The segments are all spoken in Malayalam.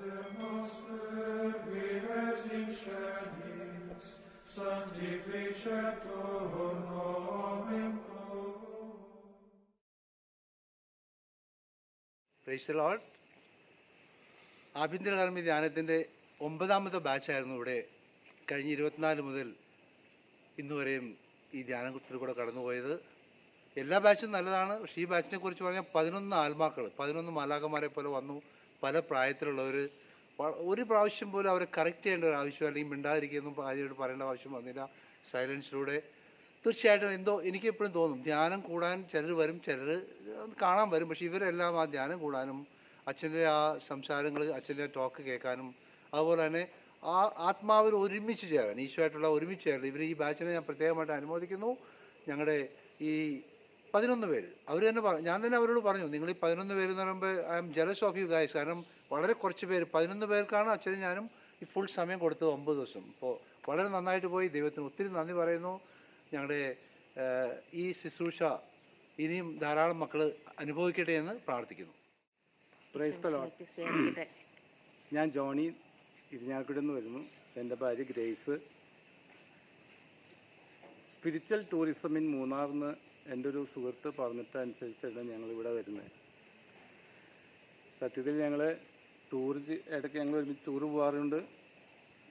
Pater noster, qui es in celis, sanctificetur nomen tuum. Lord ആഭ്യന്തര കർമ്മി ധ്യാനത്തിന്റെ ഒമ്പതാമത്തെ ബാച്ചായിരുന്നു ഇവിടെ കഴിഞ്ഞ ഇരുപത്തിനാല് മുതൽ ഇന്ന് വരെയും ഈ ധ്യാനത്തിൽ കൂടെ കടന്നുപോയത്. എല്ലാ ബാച്ചും നല്ലതാണ്. പക്ഷേ ഈ ബാച്ചിനെ കുറിച്ച് പറഞ്ഞാൽ പതിനൊന്ന് ആത്മാക്കൾ പതിനൊന്ന് മാലാഖമാരെ പോലെ വന്നു. പല പ്രായത്തിലുള്ളവർ ഒരു പ്രാവശ്യം പോലും അവരെ കറക്റ്റ് ചെയ്യേണ്ട ഒരു ആവശ്യം അല്ലെങ്കിൽ മിണ്ടാതിരിക്കുന്നു ഭാര്യയോട് പറയേണ്ട ആവശ്യം വന്നില്ല. സൈലൻസിലൂടെ തീർച്ചയായിട്ടും എന്തോ എനിക്ക് എപ്പോഴും തോന്നും ധ്യാനം കൂടാൻ ചിലർ വരും ചിലർ കാണാൻ വരും പക്ഷെ ഇവരെല്ലാം ആ ധ്യാനം കൂടാനും അച്ഛന്റെ ആ സംസാരങ്ങൾ അച്ഛന്റെ ടോക്ക് കേൾക്കാനും അതുപോലെ തന്നെ ആ ആത്മാവിൽ ഒരുമിച്ച് ചേരാൻ ഈശോയായിട്ടുള്ള ഒരുമിച്ച് ചേരൽ. ഇവർ ഈ ബാച്ചിനെ ഞാൻ പ്രത്യേകമായിട്ട് അനുമോദിക്കുന്നു. ഞങ്ങളുടെ ഈ പതിനൊന്ന് പേര്. അവർ തന്നെ പറഞ്ഞു ഞാൻ തന്നെ അവരോട് പറഞ്ഞു നിങ്ങൾ ഈ പതിനൊന്ന് പേര് എന്ന് പറയുമ്പോൾ I'm jealous of you guys കാരണം വളരെ കുറച്ച് പേര് പതിനൊന്ന് പേർക്കാണ് അച്ഛനും ഞാനും ഈ ഫുൾ സമയം കൊടുത്തത് ഒമ്പത് ദിവസം. അപ്പോൾ വളരെ നന്നായിട്ട് പോയി. ദൈവത്തിന് ഒത്തിരി നന്ദി പറയുന്നു. ഞങ്ങളുടെ ഈ ശുശ്രൂഷ ഇനിയും ധാരാളം മക്കൾ അനുഭവിക്കട്ടെ എന്ന് പ്രാർത്ഥിക്കുന്നു. ഞാൻ ജോണി ഇരിഞ്ഞാക്കുടിൽ നിന്ന് വരുന്നു. എന്റെ ഭാര്യ ഗ്രേസ്. സ്പിരിച്വൽ ടൂറിസം ഇൻ മൂന്നാറിന്ന് എന്റെ ഒരു സുഹൃത്ത് പറഞ്ഞിട്ടനുസരിച്ചാണ് ഞങ്ങൾ ഇവിടെ വരുന്നത് സത്യത്തിൽ ഞങ്ങൾ ടൂർ ഇടയ്ക്ക് ഞങ്ങൾ ഒരുമിച്ച് ടൂർ പോകാറുണ്ട്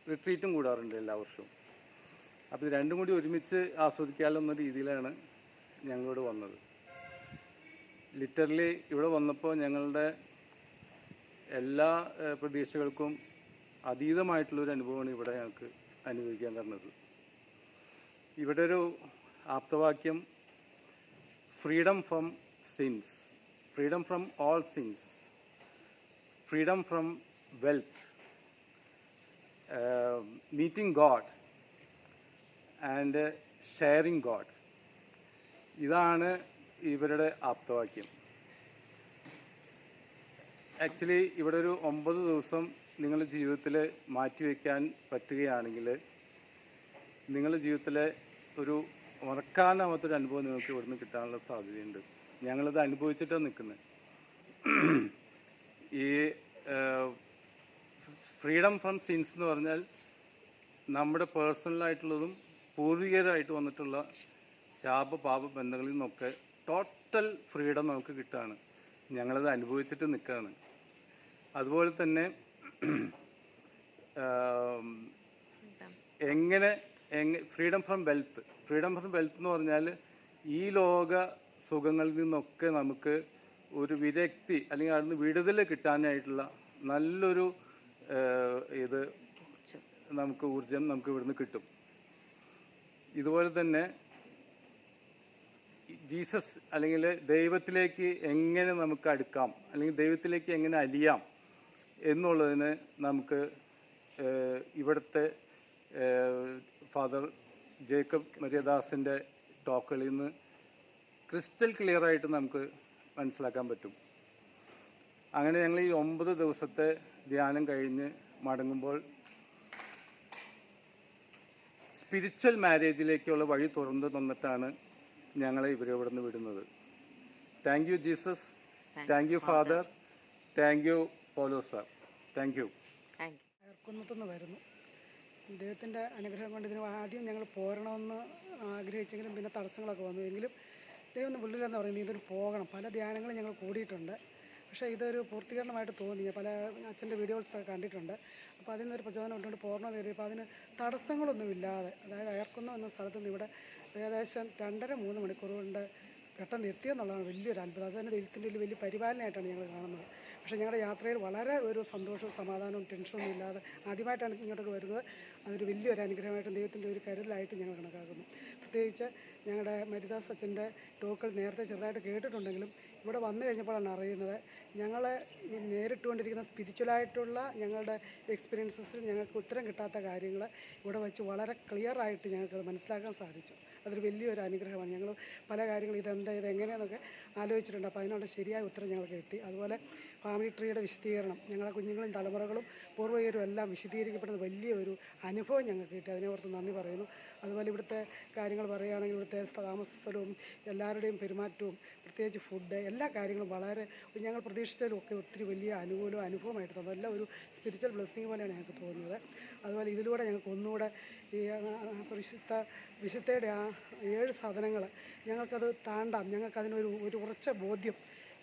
റിട്രീറ്റും കൂടാറുണ്ട് എല്ലാ വർഷവും. അപ്പോൾ ഇത് രണ്ടും കൂടി ഒരുമിച്ച് ആസ്വദിക്കാമെന്ന രീതിയിലാണ് ഞങ്ങളിവിടെ വന്നത്. ലിറ്ററലി ഇവിടെ വന്നപ്പോൾ ഞങ്ങളുടെ എല്ലാ പ്രതീക്ഷകൾക്കും അതീതമായിട്ടുള്ളൊരു അനുഭവമാണ് ഇവിടെ ഞങ്ങൾക്ക് അനുഭവിക്കാൻ തന്നത് ഇവിടെ ഒരു ആപ്തവാക്യം freedom from sins freedom from all sins freedom from wealth meeting God and sharing God ഇതാണ് ഇവരുടെ ആപ്തവാക്യം. ആക്ച്വലി ഇവിടെ ഒരു ഒമ്പത് ദിവസം നിങ്ങളുടെ ജീവിതത്തിൽ മാറ്റിവെക്കാൻ പറ്റുകയാണെങ്കിൽ നിങ്ങളുടെ ജീവിതത്തിലെ ഒരു മറക്കാനാവാത്തൊരു അനുഭവം നിങ്ങൾക്ക് ഇവിടുന്ന് കിട്ടാനുള്ള സാധ്യതയുണ്ട്. ഞങ്ങളത് അനുഭവിച്ചിട്ടാണ് നിൽക്കുന്നത് ഈ ഫ്രീഡം ഫ്രം സീൻസ് എന്ന് പറഞ്ഞാൽ നമ്മുടെ പേഴ്സണലായിട്ടുള്ളതും പൂർവികരായിട്ട് വന്നിട്ടുള്ള ശാപ പാപ ബന്ധങ്ങളിൽ നിന്നൊക്കെ ടോട്ടൽ ഫ്രീഡം നമുക്ക് കിട്ടുകയാണ് ഞങ്ങളത് അനുഭവിച്ചിട്ട് നിൽക്കുകയാണ് അതുപോലെ തന്നെ എങ്ങനെ എങ്ങ freedom from wealth. Freedom from wealth എന്ന് പറഞ്ഞാൽ ഈ ലോക സുഖങ്ങളിൽ നിന്നൊക്കെ നമുക്ക് ഒരു വിരക്തി അല്ലെങ്കിൽ അവിടുന്ന് വിടുതൽ കിട്ടാനായിട്ടുള്ള നല്ലൊരു ഇത് നമുക്ക് ഊർജം നമുക്ക് ഇവിടുന്ന് കിട്ടും. ഇതുപോലെ തന്നെ ജീസസ് അല്ലെങ്കിൽ ദൈവത്തിലേക്ക് എങ്ങനെ നമുക്ക് അടുക്കാം അല്ലെങ്കിൽ ദൈവത്തിലേക്ക് എങ്ങനെ അലിയാം എന്നുള്ളതിന് നമുക്ക് ഇവിടുത്തെ ഫാദർ ജേക്കബ് മര്യദാസിന്റെ ടോക്കുകളിൽ നിന്ന് ക്രിസ്റ്റൽ ക്ലിയർ ആയിട്ട് നമുക്ക് മനസ്സിലാക്കാൻ പറ്റും. അങ്ങനെ ഞങ്ങൾ ഈ ഒമ്പത് ദിവസത്തെ ധ്യാനം കഴിഞ്ഞ് മടങ്ങുമ്പോൾ സ്പിരിച്വൽ മാരേജിലേക്കുള്ള വഴി തുറന്നു തന്നിട്ടാണ് ഞങ്ങളെ ഇവരെ ഇവിടെ നിന്ന് വിടുന്നത് thank you Jesus thank you father thank you Paulo sir thank you അയർക്കുന്നത്തുനിന്ന് വരുന്നു. ദൈവത്തിന്റെ അനുഗ്രഹം കൊണ്ട് ഇതിന് ആദ്യം ഞങ്ങൾ പോരണമെന്ന് ആഗ്രഹിച്ചെങ്കിലും പിന്നെ തടസ്സങ്ങളൊക്കെ വന്നു. എങ്കിലും ദൈവം വിളില്ലെന്ന് പറയുന്നത് ഇതൊരു പോകണം. പല ധ്യാനങ്ങളും ഞങ്ങൾ കൂടിയിട്ടുണ്ട്. പക്ഷേ ഇതൊരു പൂർത്തീകരണമായിട്ട് തോന്നി പല അച്ഛന്റെ വീഡിയോസൊക്കെ കണ്ടിട്ടുണ്ട്. അപ്പോൾ അതിൽ നിന്നൊരു പ്രചോദനം ഇട്ടുകൊണ്ട് പോരണമെന്ന് കരുതി അപ്പോൾ അതിന് തടസ്സങ്ങളൊന്നുമില്ലാതെ അതായത് അയർക്കുന്നം എന്ന സ്ഥലത്ത് നിന്ന് ഇവിടെ ഏകദേശം രണ്ടര മൂന്ന് മണിക്കൂർ കൊണ്ട് പെട്ടെന്ന് എത്തിയെന്നുള്ളതാണ് വലിയൊരു അത്ഭുതം. അത് തന്നെ ദൈവത്തിന്റെ ഒരു വലിയ പരിപാലനമായിട്ടാണ് ഞങ്ങൾ കാണുന്നത്. പക്ഷേ ഞങ്ങളുടെ യാത്രയിൽ വളരെ ഒരു സന്തോഷവും സമാധാനവും ടെൻഷനൊന്നും ഇല്ലാതെ ആദ്യമായിട്ടാണ് ഇങ്ങോട്ടൊക്കെ വരുന്നത്. അതൊരു വലിയൊരു അനുഗ്രഹമായിട്ടും ദൈവത്തിന്റെ ഒരു കരുതലായിട്ട് ഞങ്ങൾ കണക്കാക്കുന്നു. പ്രത്യേകിച്ച് ഞങ്ങളുടെ മരിദാസ് അച്ഛന്റെ ടോക്കുകൾ നേരത്തെ ചെറുതായിട്ട് കേട്ടിട്ടുണ്ടെങ്കിലും ഇവിടെ വന്നു കഴിഞ്ഞപ്പോഴാണ് അറിയുന്നത്. ഞങ്ങൾ നേരിട്ടുകൊണ്ടിരിക്കുന്ന സ്പിരിച്വലായിട്ടുള്ള ഞങ്ങളുടെ എക്സ്പീരിയൻസസിൽ ഞങ്ങൾക്ക് ഉത്തരം കിട്ടാത്ത കാര്യങ്ങൾ ഇവിടെ വെച്ച് വളരെ ക്ലിയറായിട്ട് ഞങ്ങൾക്ക് മനസ്സിലാക്കാൻ സാധിച്ചു. അതൊരു വലിയൊരു അനുഗ്രഹമാണ്. ഞങ്ങൾ പല കാര്യങ്ങളും ഇതെന്താ ഇതെങ്ങനെയാണെന്നൊക്കെ ആലോചിച്ചിട്ടുണ്ട്. അപ്പോൾ അതിനുള്ള ശരിയായ ഉത്തരം ഞങ്ങൾക്ക് കിട്ടി. അതുപോലെ ഫാമിലി ട്രീയുടെ വിശദീകരണം ഞങ്ങളുടെ കുഞ്ഞുങ്ങളും തലമുറകളും പൂർവകരും എല്ലാം വിശദീകരിക്കപ്പെടുന്ന വലിയ ഒരു അനുഭവം ഞങ്ങൾക്ക് കിട്ടി. അതിനെ ഓർത്ത് നന്ദി പറയുന്നു. അതുപോലെ ഇവിടുത്തെ കാര്യങ്ങൾ പറയുകയാണെങ്കിൽ ഇവിടുത്തെ താമസ സ്ഥലവും എല്ലാവരുടെയും പെരുമാറ്റവും പ്രത്യേകിച്ച് ഫുഡ് എല്ലാ കാര്യങ്ങളും വളരെ ഞങ്ങൾ പ്രതീക്ഷിച്ചതിലൊക്കെ ഒത്തിരി വലിയ അനുകൂലവും അനുഭവമായിട്ട് തന്നു. എല്ലാം ഒരു സ്പിരിച്വൽ ബ്ലെസ്സിങ് പോലെയാണ് ഞങ്ങൾക്ക് തോന്നുന്നത് അതുപോലെ ഇതിലൂടെ ഞങ്ങൾക്ക് ഒന്നുകൂടെ ഈ പരിശുദ്ധ വിശുദ്ധയുടെ ആ ഏഴ് സാധനങ്ങൾ ഞങ്ങൾക്കത് താണ്ടാം. ഞങ്ങൾക്കതിനൊരു ഒരു ഉറച്ച ബോധ്യം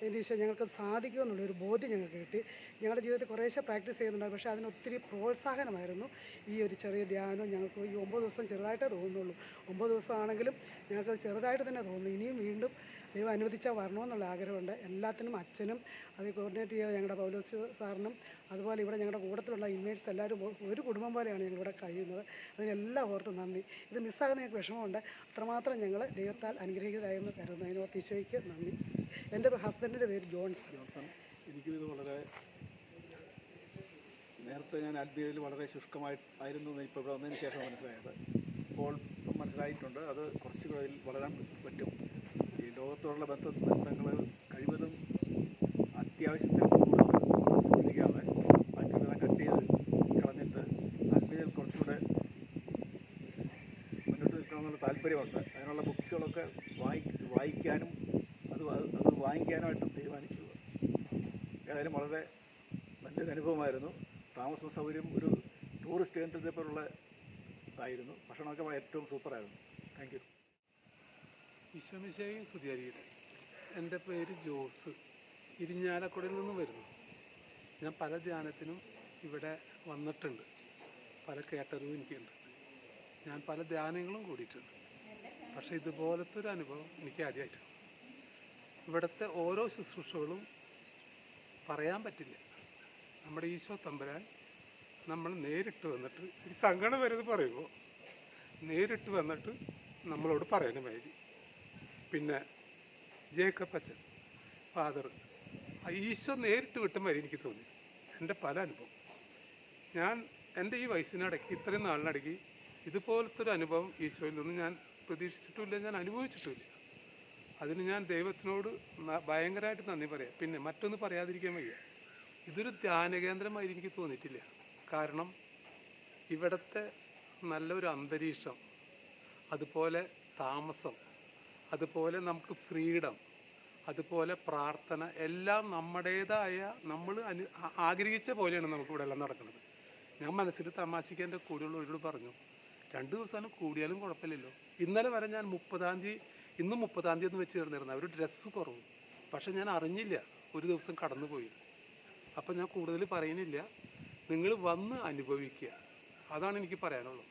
ഈശോ ഞങ്ങൾക്ക് സാധിക്കുമെന്നുള്ള ഒരു ബോധ്യം ഞങ്ങൾക്ക് കിട്ടി. ഞങ്ങളുടെ ജീവിതത്തിൽ കുറേശ്ശെ പ്രാക്ടീസ് ചെയ്യുന്നുണ്ട് പക്ഷേ അതിനൊത്തിരി പ്രോത്സാഹനമായിരുന്നു ഈ ഒരു ചെറിയ ധ്യാനം ഞങ്ങൾക്ക്. ഈ ഒമ്പത് ദിവസം ചെറുതായിട്ടേ തോന്നുന്നുള്ളൂ. ഒമ്പത് ദിവസമാണെങ്കിലും ഞങ്ങൾക്ക് ചെറുതായിട്ട് തന്നെ തോന്നുന്നു. ഇനിയും വീണ്ടും ദൈവം അനുവദിച്ചാൽ വരണമെന്നുള്ള ആഗ്രഹമുണ്ട്. എല്ലാത്തിനും അച്ഛനും അത് കോർഡിനേറ്റ് ചെയ്ത ഞങ്ങളുടെ പൗലോസ് സാറിനും അതുപോലെ ഇവിടെ ഞങ്ങളുടെ കൂട്ടത്തിലുള്ള ഇൻമേറ്റ്സ് എല്ലാവരും ഒരു കുടുംബം പോലെയാണ് ഞങ്ങളിവിടെ കഴിയുന്നത്. അതിനെല്ലാം ഓർത്ത് നന്ദി. ഇത് മിസ്സാകുന്ന ഞങ്ങൾക്ക് വിഷമമുണ്ട്. അത്രമാത്രം ഞങ്ങൾ ദൈവത്താൽ അനുഗ്രഹീതരായെന്ന് കരുതുന്നു. അതിനോർത്ത് ഈശോയ്ക്ക് നന്ദി. എന്റെ ഹസ്ബൻഡിന്റെ പേര് ജോൺസ് ജോൺസൺ. എനിക്കും ഇത് വളരെ നേരത്തെ ഞാൻ ആത്മീയതയിൽ വളരെ ശുഷ്കമായി ആയിരുന്നു എന്ന് ഇപ്പോൾ ഇവിടെ വന്നതിന് ശേഷം മനസ്സിലായത്. ഇപ്പോൾ മനസ്സിലായിട്ടുണ്ട്. അത് കുറച്ചുകൂടെ അതിൽ വളരാൻ പറ്റും. ഈ ലോകത്തോടുള്ള ബന്ധ ബന്ധങ്ങൾ കഴിവതും അത്യാവശ്യത്തിന് കൂടുതൽ സൂക്ഷിക്കാതെ ബാക്കിയുള്ളതെല്ലാം കട്ട് ചെയ്ത് കളഞ്ഞിട്ട് ആത്മീയതയിൽ കുറച്ചുകൂടെ മുന്നോട്ട് നിൽക്കണമെന്നുള്ള താല്പര്യമുണ്ട്. അതിനുള്ള ബുക്സുകളൊക്കെ വായി വായിക്കാനും അത് അത് വാങ്ങിക്കാനായിട്ട് തീരുമാനിച്ചു ഏതായാലും വളരെ നല്ലൊരു അനുഭവമായിരുന്നു. താമസ സൗകര്യം ഒരു ടൂറിസ്റ്റ് കേന്ദ്രത്തെ പോലുള്ള ഇതായിരുന്നു ഭക്ഷണമൊക്കെ ഏറ്റവും സൂപ്പറായിരുന്നു. താങ്ക് യു വിശ്വമിശയും സ്തുതിയായിരിക്കട്ടെ എന്റെ പേര് ജോസ്. ഇരിഞ്ഞാലക്കുടയിൽ നിന്ന് വരുന്നു. ഞാൻ പല ധ്യാനത്തിനും ഇവിടെ വന്നിട്ടുണ്ട്. പല കേട്ടറിവും എനിക്കുണ്ട്. ഞാൻ പല ധ്യാനങ്ങളും കൂടിയിട്ടുണ്ട്. പക്ഷേ ഇതുപോലത്തെ ഒരു അനുഭവം എനിക്ക് ആദ്യമായിട്ടാണ്. ഇവിടുത്തെ ഓരോ ശുശ്രൂഷകളും പറയാൻ പറ്റില്ല. നമ്മുടെ ഈശോ തമ്പുരാൻ നമ്മൾ നേരിട്ട് വന്നിട്ട് ഒരു സങ്കടം വരുന്നത് പറയുമ്പോൾ നേരിട്ട് വന്നിട്ട് നമ്മളോട് മാതിരി. പിന്നെ ജേക്കബ് അച്ഛൻ ഫാദർ ഈശോ നേരിട്ട് കിട്ടുമ്പോൾ എനിക്ക് തോന്നി. എന്റെ പല അനുഭവം. ഞാൻ എന്റെ ഈ വയസ്സിനടക്കി ഇത്രയും നാളിനടക്കി ഇതുപോലത്തെ ഒരു അനുഭവം ഈശോയിൽ നിന്ന് ഞാൻ പ്രതീക്ഷിച്ചിട്ടുമില്ല ഞാൻ അനുഭവിച്ചിട്ടുമില്ല. അതിന് ഞാൻ ദൈവത്തിനോട് ഭയങ്കരമായിട്ട് നന്ദി പറയാം. പിന്നെ മറ്റൊന്ന് പറയാതിരിക്കാൻ വയ്യ. ഇതൊരു ധ്യാനകേന്ദ്രമായി എനിക്ക് തോന്നിയിട്ടില്ല. കാരണം ഇവിടുത്തെ നല്ലൊരു അന്തരീക്ഷം അതുപോലെ താമസം അതുപോലെ നമുക്ക് ഫ്രീഡം അതുപോലെ പ്രാർത്ഥന എല്ലാം നമ്മുടേതായ നമ്മൾ അനു ആഗ്രഹിച്ച പോലെയാണ് നമുക്ക് ഇവിടെ എല്ലാം നടക്കുന്നത്. ഞാൻ മനസ്സിൽ തമാശയ്ക്ക് എന്റെ കൂടെയുള്ളവരോട് പറഞ്ഞു രണ്ട് ദിവസം കൂടിയാലും കുഴപ്പമില്ലല്ലോ. ഇന്നലെ വരെ ഞാൻ മുപ്പതാം തീയതി ഇന്ന് മുപ്പതാം തീയതി വെച്ച് തീർന്നിരുന്നു. ഒരു ഡ്രസ്സ് കുറവ്. പക്ഷെ ഞാൻ അറിഞ്ഞില്ല. ഒരു ദിവസം കടന്നുപോയി. അപ്പം ഞാൻ കൂടുതൽ പറയുന്നില്ല. നിങ്ങൾ വന്ന് അനുഭവിക്കുക. അതാണ് എനിക്ക് പറയാനുള്ളത്.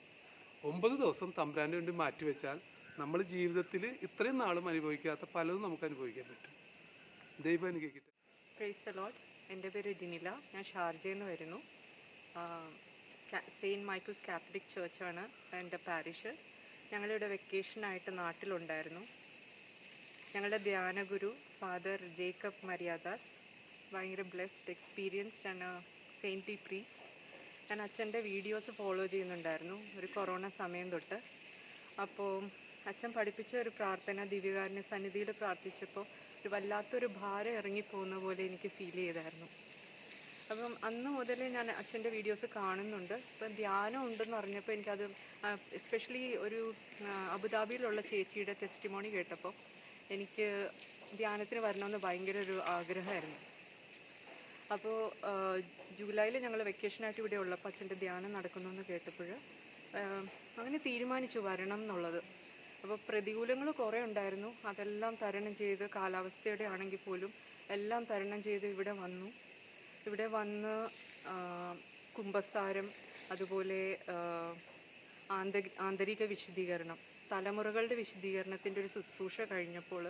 ഒമ്പത് ദിവസം തമ്പുരാന്റെ വേണ്ടി മാറ്റിവെച്ചാൽ നമ്മൾ ജീവിതത്തിൽ ഇത്രയും നാളും അനുഭവിക്കാത്ത പലതും നമുക്ക് അനുഭവിക്കാൻ പറ്റും. ദൈവം അനുഗ്രഹിക്കട്ടെ. എന്റെ പേര് ഡിനില ഞാൻ ഷാർജയിൽ നിന്ന് വരുന്നു. സെയിന്റ് മൈക്കിൾസ് കാത്തലിക് ചേർച്ചാണ് എന്റെ പാരിഷ് ഞങ്ങളിവിടെ വെക്കേഷനായിട്ട് നാട്ടിലുണ്ടായിരുന്നു. ഞങ്ങളുടെ ധ്യാനഗുരു ഫാദർ ജേക്കബ് മര്യാദാസ് ഭയങ്കര blessed experienced and saintly priest. ഞാൻ അച്ഛന്റെ വീഡിയോസ് ഫോളോ ചെയ്യുന്നുണ്ടായിരുന്നു ഒരു കൊറോണ സമയം തൊട്ട്. അപ്പോൾ അച്ഛൻ പഠിപ്പിച്ച ഒരു പ്രാർത്ഥന ദിവ്യകാരുണ്യ സന്നിധിയിൽ പ്രാർത്ഥിച്ചപ്പോൾ ഒരു വല്ലാത്തൊരു ഭാരം ഇറങ്ങിപ്പോകുന്ന പോലെ എനിക്ക് ഫീൽ ചെയ്തായിരുന്നു. അപ്പം അന്ന് മുതൽ ഞാൻ അച്ഛന്റെ വീഡിയോസ് കാണുന്നുണ്ട്. ഇപ്പം ധ്യാനം ഉണ്ടെന്ന് അറിഞ്ഞപ്പോൾ എനിക്കത് എസ്പെഷ്യലി ഒരു അബുദാബിയിലുള്ള ചേച്ചിയുടെ ടെസ്റ്റിമോണി കേട്ടപ്പോൾ എനിക്ക് ധ്യാനത്തിന് വരണമെന്ന് ഭയങ്കര ഒരു ആഗ്രഹമായിരുന്നു. അപ്പോൾ ജൂലൈയിൽ ഞങ്ങൾ വെക്കേഷനായിട്ട് ഇവിടെ ഉള്ളപ്പോൾ അച്ഛന്റെ ധ്യാനം നടക്കുന്നു എന്ന് കേട്ടപ്പോൾ അങ്ങനെ തീരുമാനിച്ചു വരണം എന്നുള്ളത്. അപ്പോൾ പ്രതികൂലങ്ങൾ കുറേ ഉണ്ടായിരുന്നു. അതെല്ലാം തരണം ചെയ്ത് കാലാവസ്ഥയുടെ ആണെങ്കിൽ പോലും എല്ലാം തരണം ചെയ്ത് ഇവിടെ വന്നു. ഇവിടെ വന്ന് കുമ്പസാരം അതുപോലെ ആന്തരിക വിശുദ്ധീകരണം തലമുറകളുടെ വിശുദ്ധീകരണത്തിന്റെ ഒരു ശുശ്രൂഷ കഴിഞ്ഞപ്പോൾ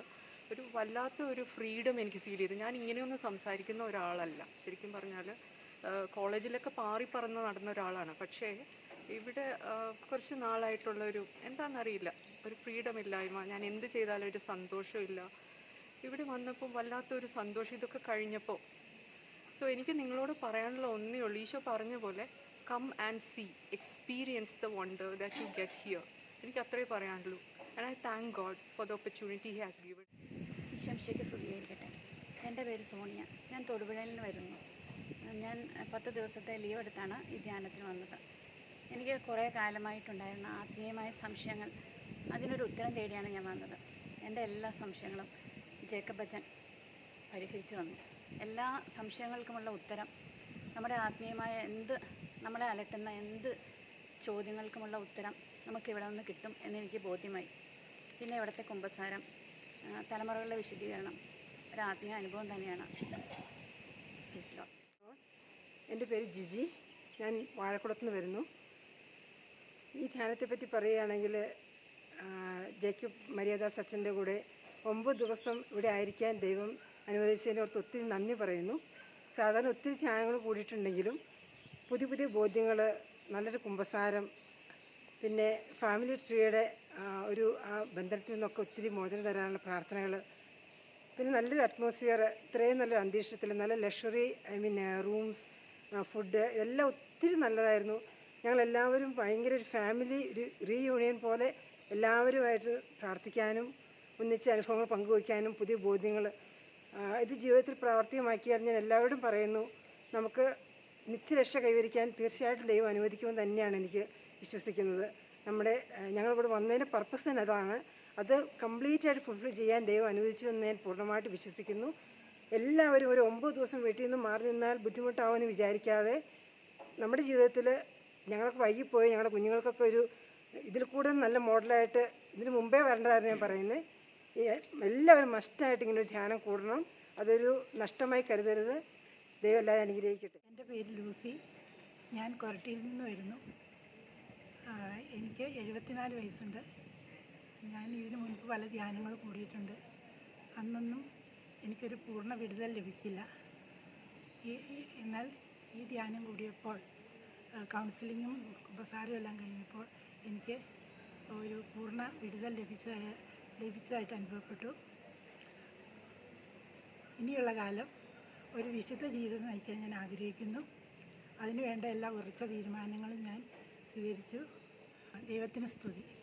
ഒരു വല്ലാത്ത ഒരു ഫ്രീഡം എനിക്ക് ഫീൽ ചെയ്തു. ഞാൻ ഇങ്ങനെയൊന്നും സംസാരിക്കുന്ന ഒരാളല്ല. ശരിക്കും പറഞ്ഞാൽ കോളേജിലൊക്കെ പാറി പറന്ന് നടന്ന ഒരാളാണ്. പക്ഷേ ഇവിടെ കുറച്ച് നാളായിട്ടുള്ള ഒരു എന്താണെന്നറിയില്ല ഒരു ഫ്രീഡം ഇല്ലായ്മ ഞാൻ എന്ത് ചെയ്താലും ഒരു സന്തോഷമില്ല. ഇവിടെ വന്നപ്പോൾ വല്ലാത്തൊരു സന്തോഷം. ഇതൊക്കെ കഴിഞ്ഞപ്പോൾ സോ എനിക്ക് നിങ്ങളോട് പറയാനുള്ള ഒന്നേ ഉള്ളൂ. ഈശോ പറഞ്ഞ പോലെ come and see experience the wonder that you get here എനിക്ക് അത്രേ പറയാനുള്ളൂ. And I thank God for the opportunity he has given ശംശയ്ക്ക് സ്തുതിയായിരിക്കട്ടെ. എന്റെ പേര് സോണിയ. ഞാൻ തൊടുപുഴയിൽ നിന്ന് വരുന്നു. ഞാൻ പത്ത് ദിവസത്തെ ലീവ് എടുത്താണ് ഈ ധ്യാനത്തിന് വന്നത്. എനിക്ക് കുറേ കാലമായിട്ടുണ്ടായിരുന്ന ആത്മീയമായ സംശയങ്ങൾ അതിനൊരു ഉത്തരം തേടിയാണ് ഞാൻ വന്നത്. എന്റെ എല്ലാ സംശയങ്ങളും ജേക്കബ് ബച്ചൻ പരിഹരിച്ചു തന്നു. എല്ലാ സംശയങ്ങൾക്കുമുള്ള ഉത്തരം നമ്മുടെ ആത്മീയമായ എന്ത് നമ്മളെ അലട്ടുന്ന എന്ത് ചോദ്യങ്ങൾക്കുമുള്ള ഉത്തരം നമുക്ക് ഇവിടെ നിന്ന് കിട്ടും എന്നെനിക്ക് ബോധ്യമായി. പിന്നെ ഇവിടുത്തെ കുമ്പസാരം തലമുറകളുടെ വിശദീകരണം ഒരു ആത്മീയ അനുഭവം തന്നെയാണ്. എന്റെ പേര് ജിജി. ഞാൻ വാഴക്കുളത്ത് നിന്ന് വരുന്നു. ഈ ധ്യാനത്തെപ്പറ്റി പറയുകയാണെങ്കിൽ ജേക്കബ് മര്യാദ സച്ചിന്റെ കൂടെ ഒമ്പത് ദിവസം ഇവിടെ ആയിരിക്കാൻ ദൈവം അനുവദിച്ചതിനെ ഓർത്ത് ഒത്തിരി നന്ദി പറയുന്നു. സാധാരണ ഒത്തിരി ധ്യാനങ്ങൾ കൂടിയിട്ടുണ്ടെങ്കിലും പുതിയ പുതിയ ബോധ്യങ്ങൾ നല്ലൊരു കുമ്പസാരം പിന്നെ ഫാമിലി ട്രീയുടെ ഒരു ആ ബന്ധനത്തിൽ നിന്നൊക്കെ ഒത്തിരി മോചനം തരാനുള്ള പ്രാർത്ഥനകൾ പിന്നെ നല്ലൊരു അറ്റ്മോസ്ഫിയർ ഇത്രയും നല്ലൊരു അന്തരീക്ഷത്തിൽ നല്ല luxury I mean rooms food എല്ലാം ഒത്തിരി നല്ലതായിരുന്നു. ഞങ്ങളെല്ലാവരും ഭയങ്കര ഒരു ഫാമിലി ഒരു റീയൂണിയൻ പോലെ എല്ലാവരുമായിട്ട് പ്രാർത്ഥിക്കാനും ഒന്നിച്ച് അനുഭവങ്ങൾ പങ്കുവയ്ക്കാനും പുതിയ ബോധ്യങ്ങൾ ഇത് ജീവിതത്തിൽ പ്രാവർത്തികമാക്കിയാൽ ഞാൻ എല്ലാവരോടും പറയുന്നു നമുക്ക് നിത്യരക്ഷ കൈവരിക്കാൻ തീർച്ചയായിട്ടും ദൈവം അനുവദിക്കുമെന്ന് തന്നെയാണ് എനിക്ക് വിശ്വസിക്കുന്നത്. നമ്മുടെ ഞങ്ങൾ ഇവിടെ വന്നതിന്റെ പർപ്പസ് തന്നെ അതാണ്. അത് കംപ്ലീറ്റ് ആയിട്ട് ഫുൾഫിൽ ചെയ്യാൻ ദൈവം അനുവദിച്ചു എന്ന് ഞാൻ പൂർണമായിട്ട് വിശ്വസിക്കുന്നു. എല്ലാവരും ഒരു ഒമ്പത് ദിവസം വീട്ടിൽ നിന്ന് മാറി നിന്നാൽ ബുദ്ധിമുട്ടാവുമെന്ന് വിചാരിക്കാതെ നമ്മുടെ ജീവിതത്തിൽ ഞങ്ങൾക്ക് വൈകിപ്പോയി ഞങ്ങളുടെ കുഞ്ഞുങ്ങൾക്കൊക്കെ ഒരു ഇതിൽ കൂടുതൽ നല്ല മോഡലായിട്ട് ഇതിന് മുമ്പേ വരേണ്ടതായിരുന്നു ഞാൻ പറയുന്നത്. എല്ലാവരും മസ്റ്റായിട്ട് ഇങ്ങനെ ഒരു ധ്യാനം കൂടണം. അതൊരു നഷ്ടമായി കരുതരുത്. ദൈവം എല്ലാവരും അനുഗ്രഹിക്കട്ടെ. എന്റെ പേര് ലൂസി. ഞാൻ കൊരട്ടിയിൽ നിന്ന് വരുന്നു. എനിക്ക് എഴുപത്തിനാല് വയസ്സുണ്ട്. ഞാൻ ഇതിനു മുൻപ് പല ധ്യാനങ്ങൾ കൂടിയിട്ടുണ്ട്. അന്നൊന്നും എനിക്കൊരു പൂർണ വിടുതൽ ലഭിച്ചില്ല. ഈ എന്നാൽ ഈ ധ്യാനം കൂടിയപ്പോൾ കൗൺസിലിങ്ങും ഉപസാരവും എല്ലാം കഴിഞ്ഞപ്പോൾ എനിക്ക് ഒരു പൂർണ വിടുതൽ ലഭിച്ചതായ ലഭിച്ചതായിട്ട് അനുഭവപ്പെട്ടു. ഇനിയുള്ള കാലം ഒരു വിശുദ്ധ ജീവിതം നയിക്കാൻ ഞാൻ ആഗ്രഹിക്കുന്നു. അതിനുവേണ്ട എല്ലാ ഉറച്ച തീരുമാനങ്ങളും ഞാൻ സ്വീകരിച്ചു. ദൈവത്തിന് സ്തുതി.